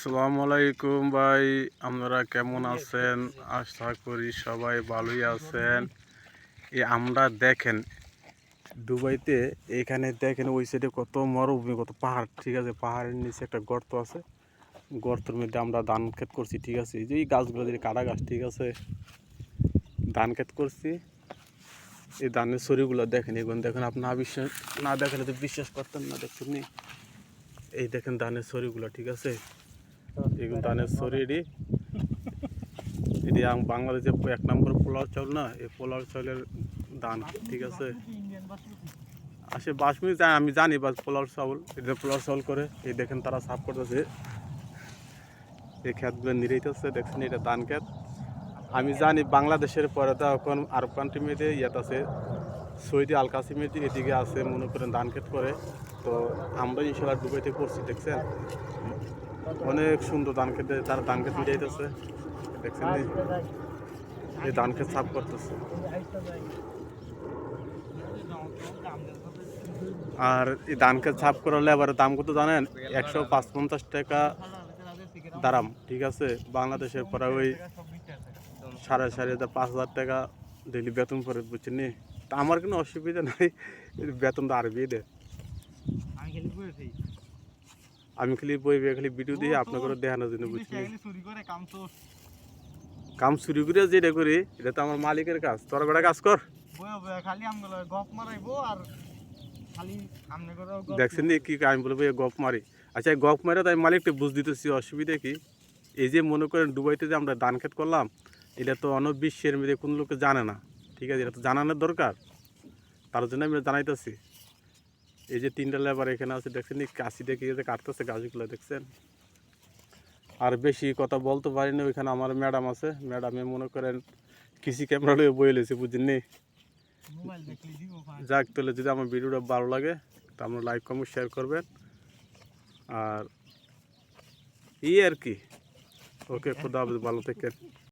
আসসালামু আলাইকুম ভাই, আপনারা কেমন আছেন? আশা করি সবাই ভালোই আছেন। এই আমরা দেখেন, দুবাইতে এখানে দেখেন ওই সাইডে কত মরুভূমি, কত পাহাড়, ঠিক আছে? পাহাড়ের নিচে একটা গর্ত আছে। গর্তের মধ্যে আমরা ধান ক্ষেত করছি, ঠিক আছে? এই যে এই গাছগুলো যে কাটা গাছ, ঠিক আছে? ধান ক্ষেত করছি। এই ধানের ছড়িগুলো দেখেন, এগুলো দেখেন আপনি না বিশ্বাস, না দেখলে তো বিশ্বাস করতেন না, দেখছেন? এই দেখেন ধানের ছড়িগুলো, ঠিক আছে? এগুলো ধানের এটি এটি বাংলাদেশে এক নম্বর পোলাও চাউল না এই পোলাও চাউলের ধান ঠিক আছে? আসে বাসমতি আমি জানি বাস পোলাও চাউল এটা পোলাও চাউল করে এই দেখেন তারা সাফ করতেছে। এই ক্ষেতগুলো নিরেইতেছে দেখছেন এটা ধান ক্ষেত। আমি জানি বাংলাদেশের পরে তো এখন আরব কান্ট্রি মেয়েতে ইয়াত আছে সৌদি আল কাসিমের এদিকে আছে মনে করেন ধান ক্ষেত করে। তো আমরা ইনশাল্লাহ দুবাইতে করছি দেখছেন? অনেক সুন্দর ধান খেতে, তারা ধান খেতে মিটাইতেছে দেখছেন এই? ধান খেত সাফ করতেছে। আর এই ধান খেত সাফ করার লেবারের দাম কত জানেন? একশো পাঁচ পঞ্চাশ টাকা দারাম, ঠিক আছে? বাংলাদেশের পরে ওই সাড়ে সাড়ে পাঁচ হাজার টাকা ডেলি বেতন পরে বুঝছেন নি? তা আমার কোনো অসুবিধা নাই। বেতন তো আরবি দেয় আমি খালি বই খালি ভিডিও দিয়ে আপনাদের দেখানোর জন্য বুঝছি। খালি চুরি করে কাম শুরু করে যেটা করি এটা তো আমার মালিকের কাজ। তোর বেড়া কাজ কর। দেখছেন নি কি আমি বলব এই গপ মারি। আচ্ছা এই গপ মারে তাই মালিকটা বুঝ দিতেছি অসুবিধা কি? এই যে মনে করেন দুবাইতে যে আমরা ধান ক্ষেত করলাম এটা তো অন্য বিশ্বের মধ্যে কোনো লোকে জানে না। ঠিক আছে এটা তো জানানোর দরকার। তার জন্য আমি জানাইতেছি। এই যে তিনটা লেবার এখানে আছে দেখছেন কাশি দেখে যে কাটতেছে গাছগুলো দেখছেন? আর বেশি কথা বলতে পারি না ওইখানে আমার ম্যাডাম আছে। ম্যাডামে মনে করেন কৃষি ক্যামেরা লিয়ে বই লেছে বুঝছেন নি? মোবাইল দেখলি দিব ফান যাক তাহলে যদি আমার ভিডিওটা ভালো লাগে তা আপনারা লাইক কমেন্ট শেয়ার করবেন। আর এই আর কি। ওকে খুদা হাফেজ, ভালো থাকেন।